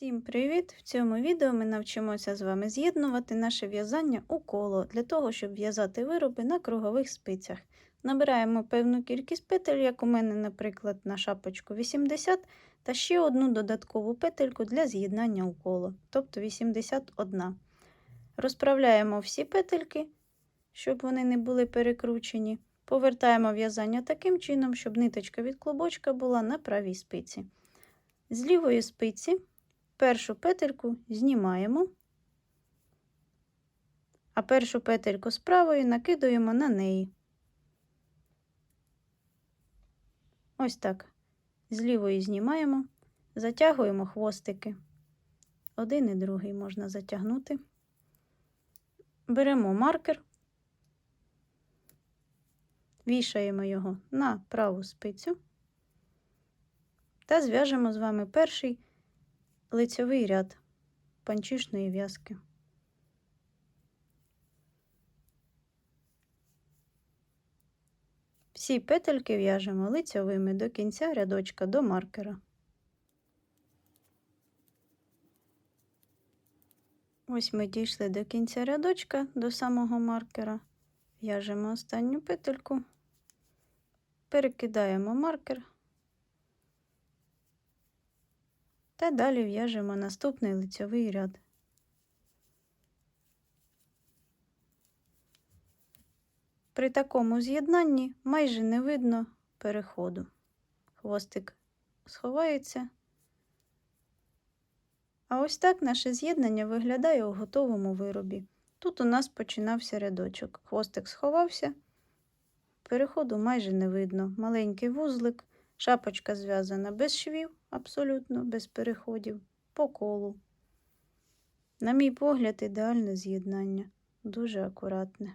Всім привіт! В цьому відео ми навчимося з вами з'єднувати наше в'язання у коло для того, щоб в'язати вироби на кругових спицях. Набираємо певну кількість петель, як у мене, наприклад, на шапочку 80, та ще одну додаткову петельку для з'єднання у коло, тобто 81. Розправляємо всі петельки, щоб вони не були перекручені. Повертаємо в'язання таким чином, щоб ниточка від клубочка була на правій спиці. З лівої спиці першу петельку знімаємо, а першу петельку з правої накидуємо на неї. Ось так. З лівої знімаємо, затягуємо хвостики. Один і другий можна затягнути. Беремо маркер, вішаємо його на праву спицю та зв'яжемо з вами перший лицьовий ряд панчішної в'язки. Всі петельки в'яжемо лицьовими до кінця рядочка до маркера. Ось ми дійшли до кінця рядочка, до самого маркера. В'яжемо останню петельку, перекидаємо маркер та далі в'яжемо наступний лицьовий ряд. При такому з'єднанні майже не видно переходу. Хвостик сховається. А ось так наше з'єднання виглядає у готовому виробі. Тут у нас починався рядочок. Хвостик сховався, переходу майже не видно. Маленький вузлик, шапочка зв'язана без швів, абсолютно без переходів, по колу. На мій погляд, ідеальне з'єднання, дуже акуратне.